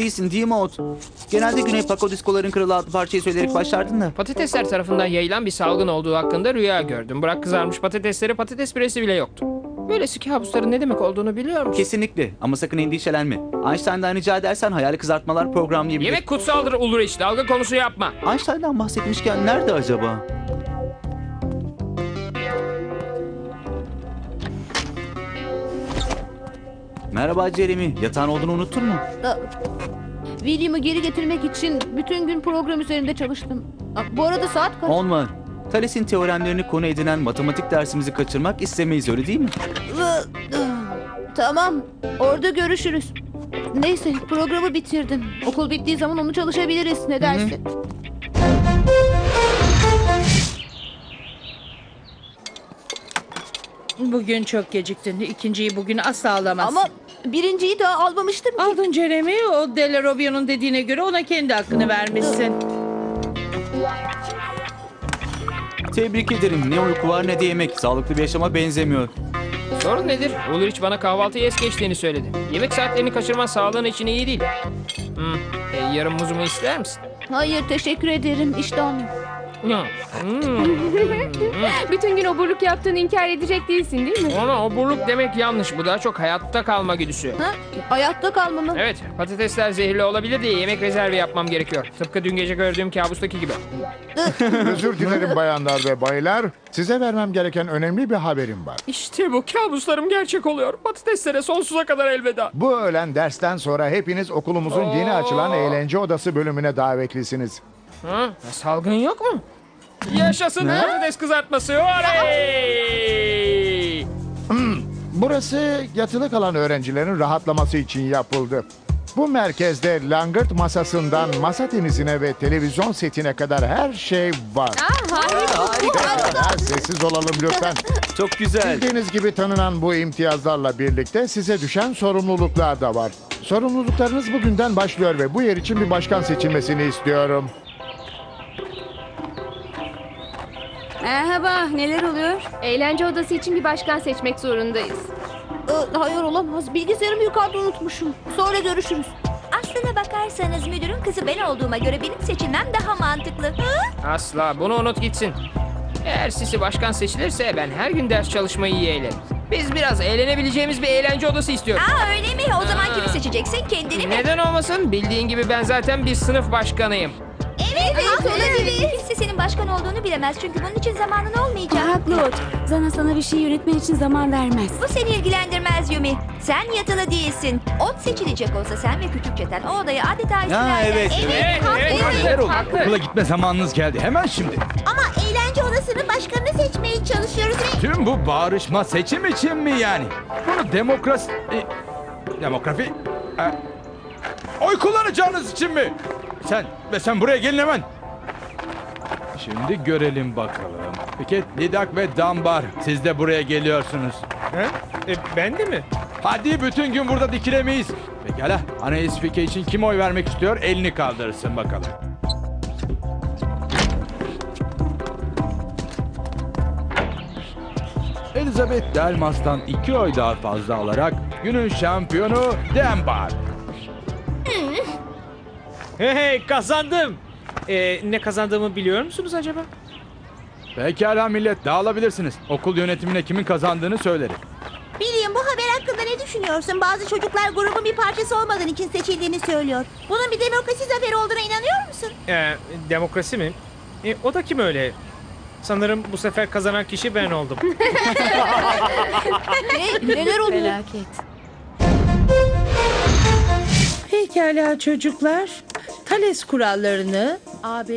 Değilsin değil mi Ot? Genelde Güney Paco Diskoların Kralı adlı parçayı söyleyerek başlardın da. Patatesler tarafından yayılan bir salgın olduğu hakkında rüya gördüm. Bırak kızarmış patatesleri patates püresi bile yoktu. Böylesi kabusların ne demek olduğunu biliyor musun? Kesinlikle ama sakın endişelenme. Einstein'dan rica edersen hayali kızartmalar programlayabilir. Yemek kutsaldır Ulrich. Dalga konusu yapma. Einstein'dan bahsetmişken nerede acaba? Merhaba Jeremy. Yatağın olduğunu unuttun mu? Aa, William'ı geri getirmek için bütün gün program üzerinde çalıştım. Aa, Bu arada saat kaç? Olma. Thales'in teoremlerini konu edinen matematik dersimizi kaçırmak istemeyiz öyle değil mi? Tamam, orada görüşürüz. Neyse, programı bitirdim. Okul bittiği zaman onu çalışabiliriz. Ne dersin? Bugün çok geciktin. İkinciyi bugün asla alamazsın. Ama birinciyi daha almamıştım ki. Aldın Jeremy, o Della Robbio'nun dediğine göre ona kendi hakkını vermişsin. Tebrik ederim. Ne uyku var ne de yemek. Sağlıklı bir yaşama benzemiyor. Sorun nedir? Ulrich bana kahvaltıya es geçtiğini söyledi. Yemek saatlerini kaçırman sağlığın için iyi değil. Hmm. E, yarım muzumu ister misin? Hayır, teşekkür ederim. İştahım yok. Ya. Hmm. Bütün gün oburluk yaptığını inkar edecek değilsin değil mi? Ona oburluk demek yanlış. Bu daha çok hayatta kalma güdüsü. Ha? Hayatta kalmamı. Evet, patatesler zehirli olabilir diye yemek rezervi yapmam gerekiyor. Tıpkı dün gece gördüğüm kabustaki gibi. Özür dilerim bayanlar ve baylar. Size vermem gereken önemli bir haberim var. İşte bu kabuslarım gerçek oluyor. Patateslere sonsuza kadar elveda. Bu öğlen dersten sonra hepiniz okulumuzun yeni açılan eğlence odası bölümüne davetlisiniz. Ha? Salgın yok mu? Yaşasın patates kızartması. Oley! Burası yatılı kalan öğrencilerin rahatlaması için yapıldı. Bu merkezde langırt masasından masa tenisine ve televizyon setine kadar her şey var. Ha, sessiz olalım lütfen. Çok güzel. Bildiğiniz gibi tanınan bu imtiyazlarla birlikte size düşen sorumluluklar da var. Sorumluluklarınız bugünden başlıyor ve bu yer için bir başkan seçilmesini istiyorum. Merhaba, neler oluyor? Eğlence odası için bir başkan seçmek zorundayız. Ee, hayır olamaz. Bilgisayarımı yukarıda unutmuşum. Sonra görüşürüz. Aslına bakarsanız müdürün kızı ben olduğuma göre benim seçilmem daha mantıklı. Hı? Asla bunu unut gitsin. Eğer Sisi başkan seçilirse ben her gün ders çalışmayı yeğlerim. Biz biraz eğlenebileceğimiz bir eğlence odası istiyoruz. Aa öyle mi? O zaman Ha. kimi seçeceksin? Kendini mi? Neden olmasın? Bildiğin gibi ben zaten bir sınıf başkanıyım. Evet, evet olabilir. Kimse senin başkan olduğunu bilemez çünkü bunun için zamanın olmayacak. Haklı Ot. Zana sana bir şey yönetmen için zaman vermez. Bu seni ilgilendirmez Yumi. Sen yatılı değilsin. Ot seçilecek olsa sen ve küçük çeten o odayı adeta istila eder. evet, Evet, evet, Neler oldu? Okula gitme zamanınız geldi. Hemen şimdi. Ama eğlence odasının başkanını seçmeye çalışıyoruz ve... Tüm bu bağırışma seçim için mi yani? Bunu demokrasi... e, demografi... e, oy kullanacağınız için mi? Sen ve sen buraya gelin hemen. Şimdi görelim bakalım. Piket, Lidak ve Dambar siz de buraya geliyorsunuz. E, ben de mi? Hadi bütün gün burada dikilemeyiz. Pekala. Ana Esfike için kim oy vermek istiyor? Elini kaldırsın bakalım. Elizabeth Delmas'tan iki oy daha fazla alarak günün şampiyonu Dembar. Hey hey kazandım. E, ne kazandığımı biliyor musunuz acaba? Pekala millet dağılabilirsiniz. Okul yönetimine kimin kazandığını söylerim. William bu haber hakkında ne düşünüyorsun? Bazı çocuklar grubun bir parçası olmadığın için seçildiğini söylüyor. Bunun bir demokrasi zaferi olduğuna inanıyor musun? E, demokrasi mi? E, o da kim öyle? Sanırım bu sefer kazanan kişi ben oldum. Ne? Neler oluyor? Felaket. Pekala çocuklar. Thales kurallarını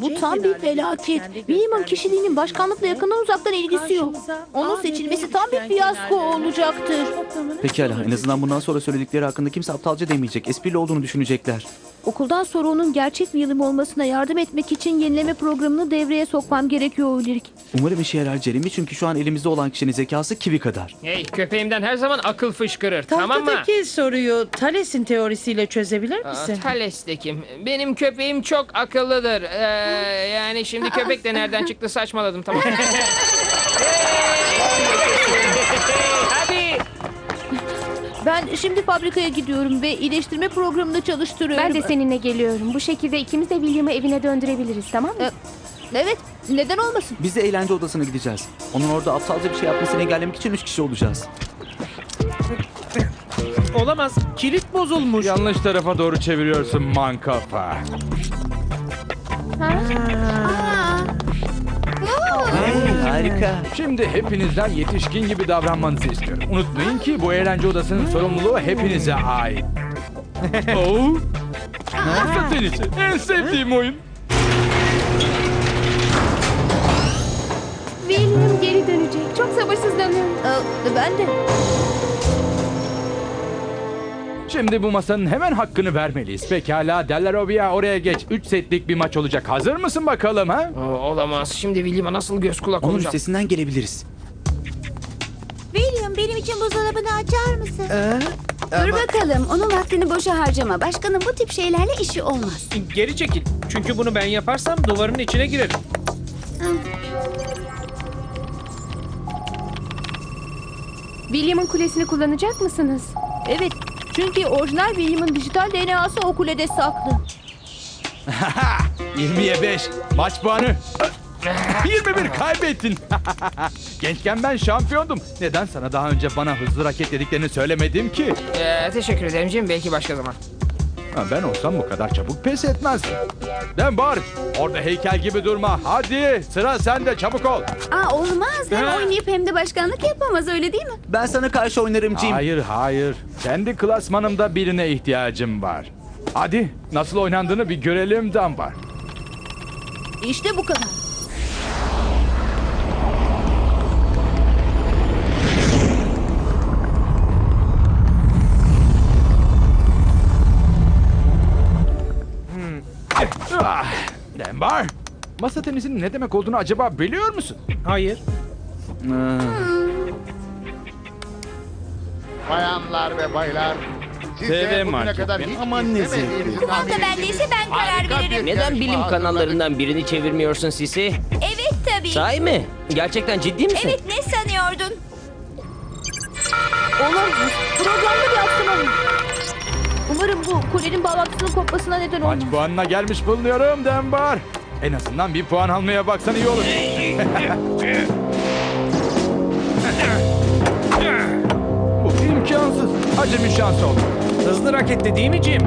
Bu tam bir felaket. William'ın kişiliğinin başkanlıkla yakından uzaktan ilgisi yok. Onun seçilmesi tam bir fiyasko olacaktır. Pekala en azından bundan sonra söyledikleri hakkında kimse aptalca demeyecek. Esprili olduğunu düşünecekler. Okuldan sonra onun gerçek bir yılım olmasına yardım etmek için yenileme programını devreye sokmam gerekiyor Ulrik. Umarım işe yarar Jeremy çünkü şu an elimizde olan kişinin zekası kivi kadar. Hey köpeğimden her zaman akıl fışkırır. Tamam mı? Tahtadaki soruyu Thales'in teorisiyle çözebilir Aa, misin? Thales de kim? Benim köpeğim çok akıllıdır. Ee, yani şimdi köpek de nereden çıktı saçmaladım tamam. Ben şimdi fabrikaya gidiyorum ve iyileştirme programını çalıştırıyorum. Ben de seninle geliyorum. Bu şekilde ikimiz de William'ı evine döndürebiliriz tamam mı? Ee, Evet, neden olmasın? Biz de eğlence odasına gideceğiz. Onun orada aptalca bir şey yapmasını engellemek için üç kişi olacağız. Olamaz. Kilit bozulmuş. Yanlış tarafa doğru çeviriyorsun man kafa. Hey, harika. Şimdi hepinizden yetişkin gibi davranmanızı istiyorum. Unutmayın ki bu eğlence odasının sorumluluğu hepinize ait. Oo. Masa tenisi. En sevdiğim oyun. William geri dönecek. Çok sabırsızlanıyorum. Ben de. Şimdi bu masanın hemen hakkını vermeliyiz. Pekala Delarovia oraya geç. 3 setlik bir maç olacak. Hazır mısın bakalım ha? Oo, olamaz. Şimdi William'a nasıl göz kulak Onun olacağım? üstesinden gelebiliriz. William benim için buzdolabını açar mısın? Dur bakalım. Onun vaktini boşa harcama. Başkanın bu tip şeylerle işi olmaz. Geri çekil. Çünkü bunu ben yaparsam duvarın içine girerim. William'ın kulesini kullanacak mısınız? Evet, çünkü orijinal William'ın dijital DNA'sı o kulede saklı. 20'ye 5. Maç puanı. 21 kaybettin. Gençken ben şampiyondum. Neden sana daha önce bana hızlı raket dediklerini söylemedim ki? Ee, teşekkür ederim Jim. Belki başka zaman. Ha, ben olsam bu kadar çabuk pes etmezdim. Ben var. Orada heykel gibi durma. Hadi sıra sende çabuk ol. Aa olmaz. Hem Ha. oynayıp hem de başkanlık yapamaz öyle değil mi? Ben sana karşı oynarım Jim. Hayır hayır. Kendi klasmanımda birine ihtiyacım var. Hadi nasıl oynandığını bir görelim Dambar. İşte bu kadar. Dambar. Masa tenisinin ne demek olduğunu acaba biliyor musun? Hayır. Ee, Bayanlar ve baylar. TV bugüne market. kadar hiç Aman ne izlemediğinizi zevkli. tahmin bendeyse ben karar Harika bir veririm. Neden yarışma bilim hazırladık. kanallarından birini çevirmiyorsun Sisi? Evet tabii. Sahi mi? Gerçekten ciddi misin? Evet ne sanıyordun? Olamaz. Programda bir aksama var. Umarım bu kulenin bağlantısının kopmasına neden olmaz. Maç puanına gelmiş bulunuyorum Dembar. En azından bir puan almaya baksan iyi olur. Bu imkansız. Acemi şansı oldu. Hızlı raketle değil mi Jim?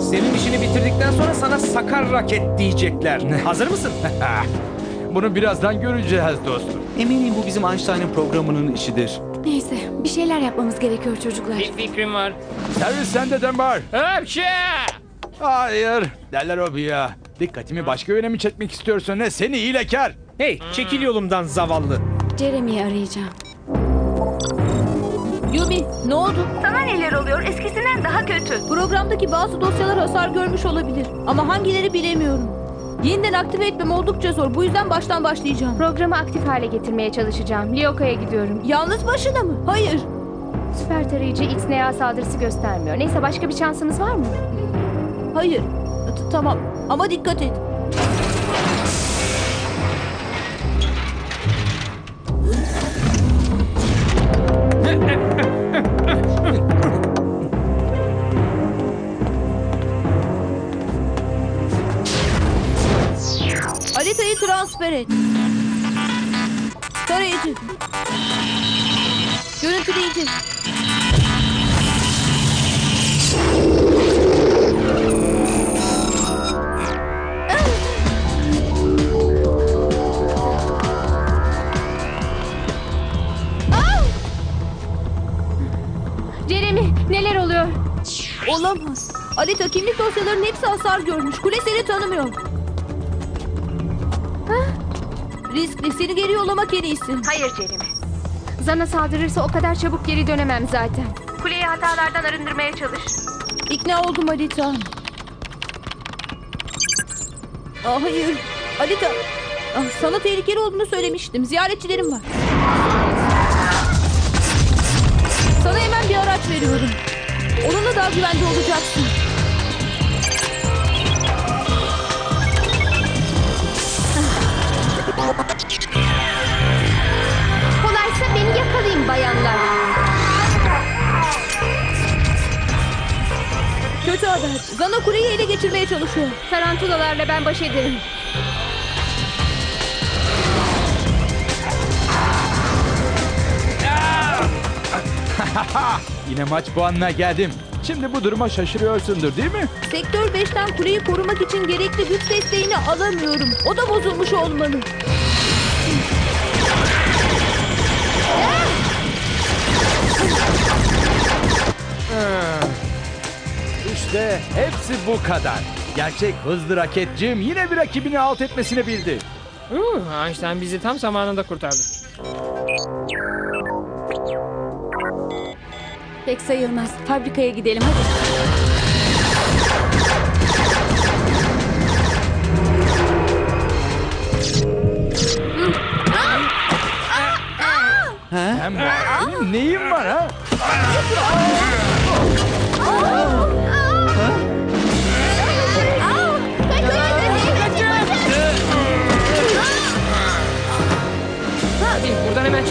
Senin işini bitirdikten sonra sana sakar raket diyecekler. Hazır mısın? Bunu birazdan göreceğiz dostum. Eminim bu bizim Einstein'ın programının işidir. Neyse bir şeyler yapmamız gerekiyor çocuklar. Bir fikrim var. Servis sende Dembar. Hapşa! Hayır. Derler o bir ya. Dikkatimi başka yöne mi çekmek istiyorsun ne? Seni hilekar. hey çekil yolumdan zavallı. Jeremy'yi arayacağım. Yumi, ne oldu? Sana neler oluyor? Eskisinden daha kötü. Programdaki bazı dosyalar hasar görmüş olabilir. Ama hangileri bilemiyorum. Yeniden aktive etmem oldukça zor. Bu yüzden baştan başlayacağım. Programı aktif hale getirmeye çalışacağım. Lyoka'ya gidiyorum. Yalnız başına mı? Hayır. Süper tarayıcı XNA saldırısı göstermiyor. Neyse başka bir şansımız var mı? Hayır. T- tamam. Ama dikkat et. Haritayı transfer et. Tarayıcı. Görüntüleyici. Jeremy neler oluyor? Olamaz. Alita kimlik dosyalarının hepsi hasar görmüş. Kule seni tanımıyor. Riskli. Seni geri yollamak en iyisi. Hayır Jeremy. Zana saldırırsa o kadar çabuk geri dönemem zaten. Kuleyi hatalardan arındırmaya çalış. İkna oldum Alita. Aa, hayır. Alita. Ah, sana tehlikeli olduğunu söylemiştim. Ziyaretçilerim var. Sana hemen bir araç veriyorum. Onunla daha güvende olacaksın. Haber? Kuleyi ele geçirmeye çalışıyor. Tarantulalarla ben baş ederim. Yine maç puanına geldim. Şimdi bu duruma şaşırıyorsundur değil mi? Sektör 5'ten kuleyi korumak için gerekli güç desteğini alamıyorum. O da bozulmuş olmalı. İşte hepsi bu kadar. Gerçek hızlı raketçim yine bir rakibini alt etmesini bildi. Uh, Einstein bizi tam zamanında kurtardı. Pek sayılmaz. Fabrikaya gidelim hadi. Hem benim neyim var ha?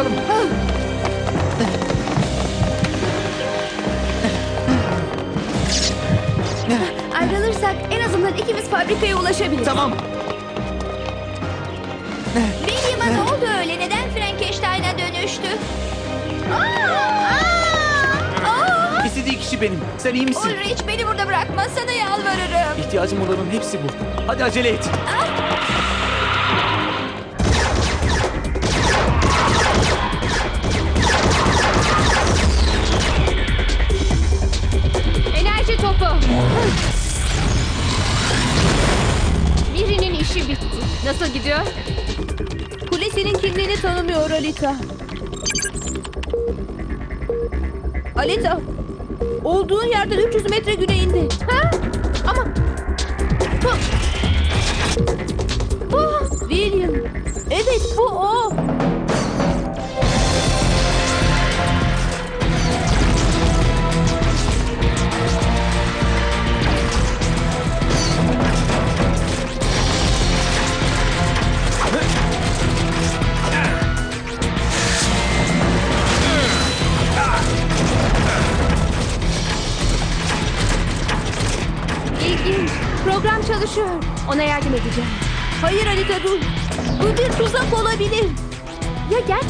Çıkalım. Ayrılırsak en azından ikimiz fabrikaya ulaşabiliriz. Tamam. William'a ne oldu öyle? Neden Frankenstein'a dönüştü? Aa! Aa! İstediği kişi benim. Sen iyi misin? Ulrich beni burada bırakma. Sana yalvarırım. İhtiyacım olanın hepsi bu. Hadi acele et. Enerji Birinin işi bitti. Nasıl gidiyor? Kule senin kimliğini tanımıyor Alita. Alita, olduğun yerden 300 metre güneyinde. Ha? Ama bu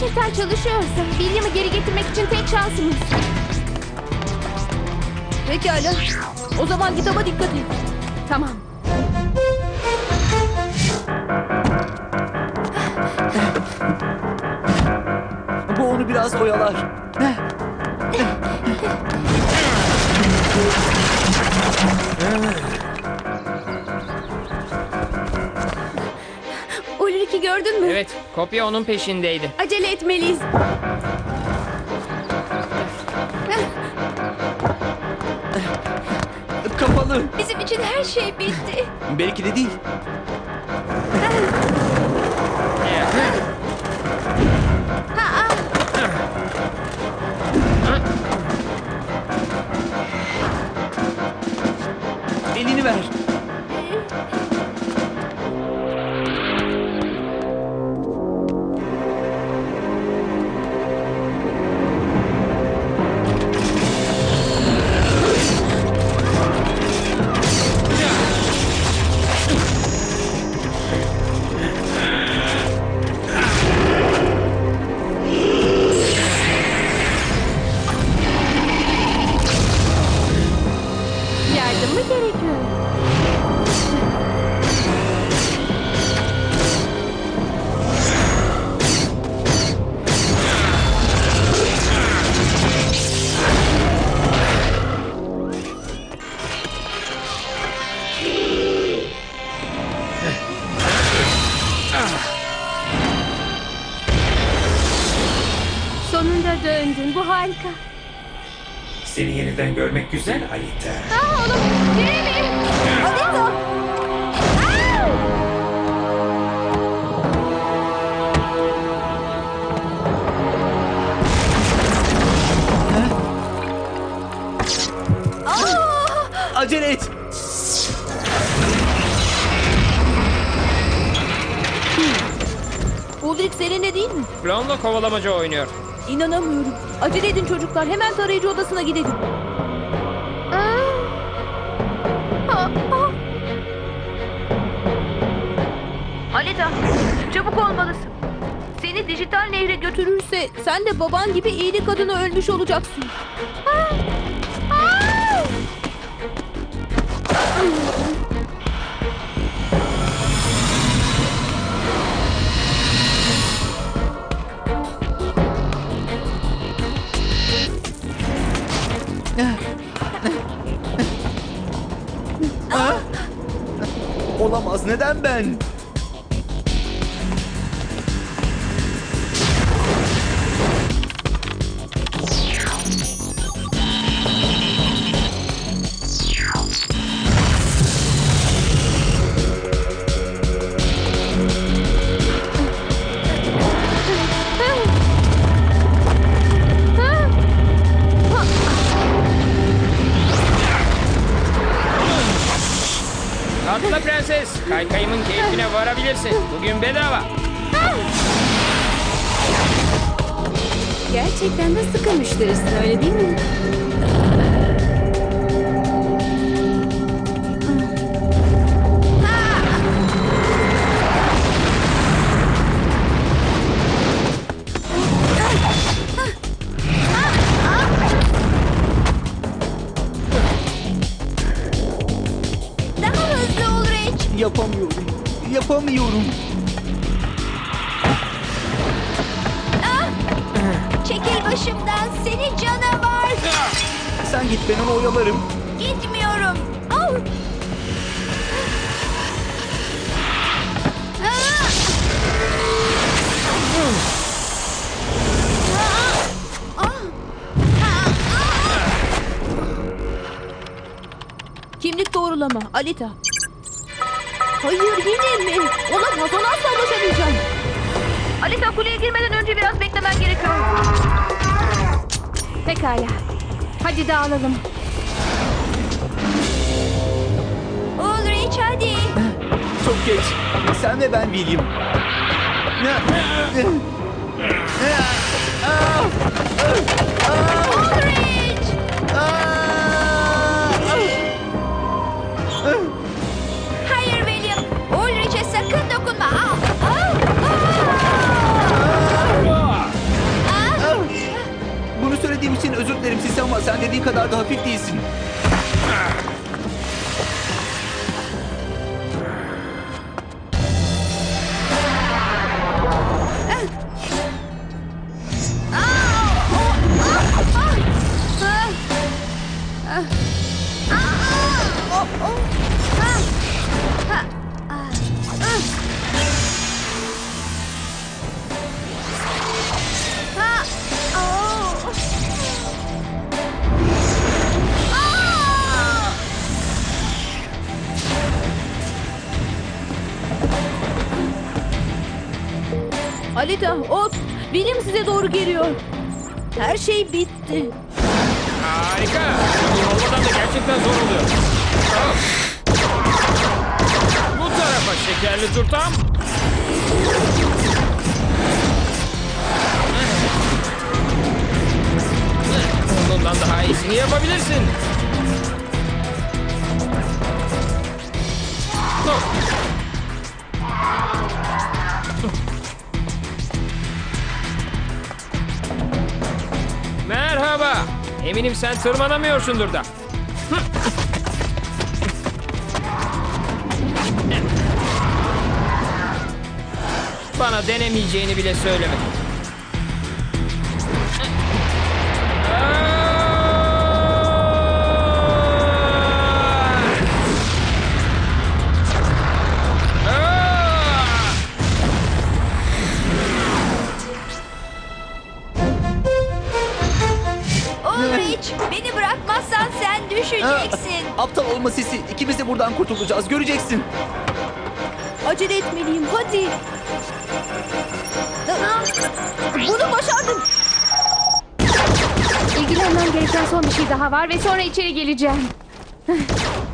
gerçekten çalışıyorsa William'ı geri getirmek için tek şansımız. Pekala. O zaman kitaba dikkat et. Tamam. Bu onu biraz oyalar. gördün mü? Evet, kopya onun peşindeydi. Acele etmeliyiz. Kapalı. Bizim için her şey bitti. Belki de değil. Elini ver. Harika. Seni yeniden görmek güzel Alita. Aa oğlum, Jeremy! Alita! Acele et. Ulrich seninle değil mi? Brown'la kovalamaca oynuyor. İnanamıyorum. Acele edin çocuklar. Hemen tarayıcı odasına gidelim. Alita, çabuk olmalısın. Seni dijital nehre götürürse sen de baban gibi iyilik adına ölmüş olacaksın. Olamaz. Neden ben? Bugün bedava. Gerçekten de sıkı müşterisin öyle değil mi? Daha hızlı ol Reç. Yapamıyorum. Yapamıyorum. Sen git ben onu oyalarım. Gitmiyorum. Au. Aa! Aa! Aa! Kimlik doğrulama Alita. Hayır yine mi? Olamaz ona asla ulaşamayacağım. Alita kuleye girmeden önce biraz beklemen gerekiyor. Pekala. Hadi dağılalım. Ulrich hadi. Çok geç. Sen ve ben William. Ulrich. Söylediğim için özür dilerim Sisi ama sen dediğin kadar da hafif değilsin. Size doğru geliyor. Her şey bitti. Harika. Olmadan da gerçekten zor oluyor. Bu tarafa şekerli turtam. Bundan daha iyisini yapabilirsin. Eminim sen tırmanamıyorsundur da. Bana denemeyeceğini bile söyleme. Ulrich beni bırakmazsan sen düşeceksin. Aptal olma Sisi. İkimiz de buradan kurtulacağız. Göreceksin. Acele etmeliyim, hadi. Bunu başardım. İlgilenmem gereken son bir şey daha var ve sonra içeri geleceğim.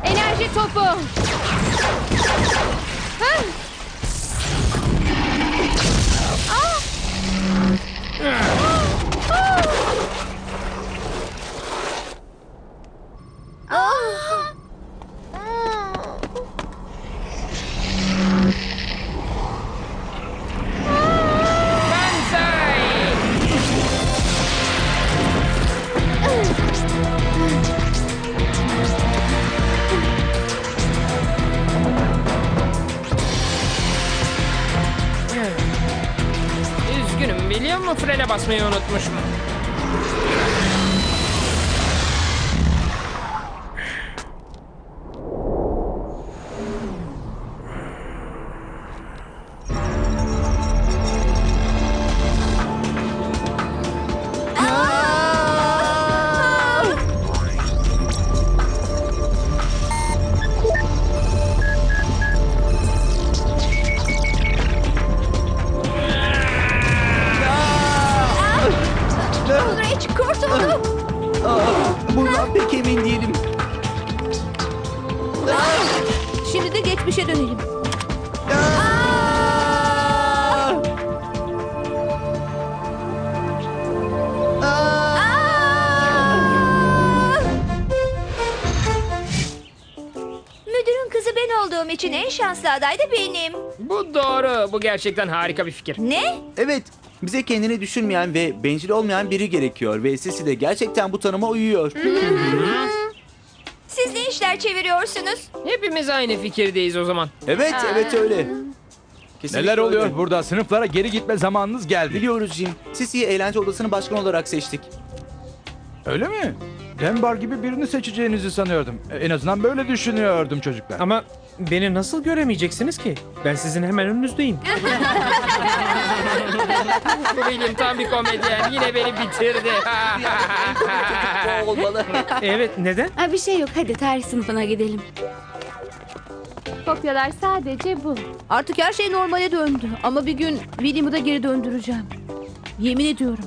Enerji topu. Hah! Basmayı unutmuşum? Bu gerçekten harika bir fikir. Ne? Evet, bize kendini düşünmeyen ve bencil olmayan biri gerekiyor ve Sisi de gerçekten bu tanıma uyuyor. Siz ne işler çeviriyorsunuz? Hepimiz aynı fikirdeyiz o zaman. Evet, evet öyle. Kesinlikle Neler oluyor öyle. burada? Sınıflara geri gitme zamanınız geldi. Biliyoruz Jim. Sisi'yi eğlence odasının başkanı olarak seçtik. Öyle mi? Dembar gibi birini seçeceğinizi sanıyordum. E, En azından böyle düşünüyordum çocuklar. Ama beni nasıl göremeyeceksiniz ki? Ben sizin hemen önünüzdeyim. Bu William tam bir komedyen. Yine beni bitirdi. Bu olmalı. evet neden? Ha, bir şey yok hadi tarih sınıfına gidelim. Kopyalar sadece bu. Artık her şey normale döndü. Ama bir gün William'ı da geri döndüreceğim. Yemin ediyorum.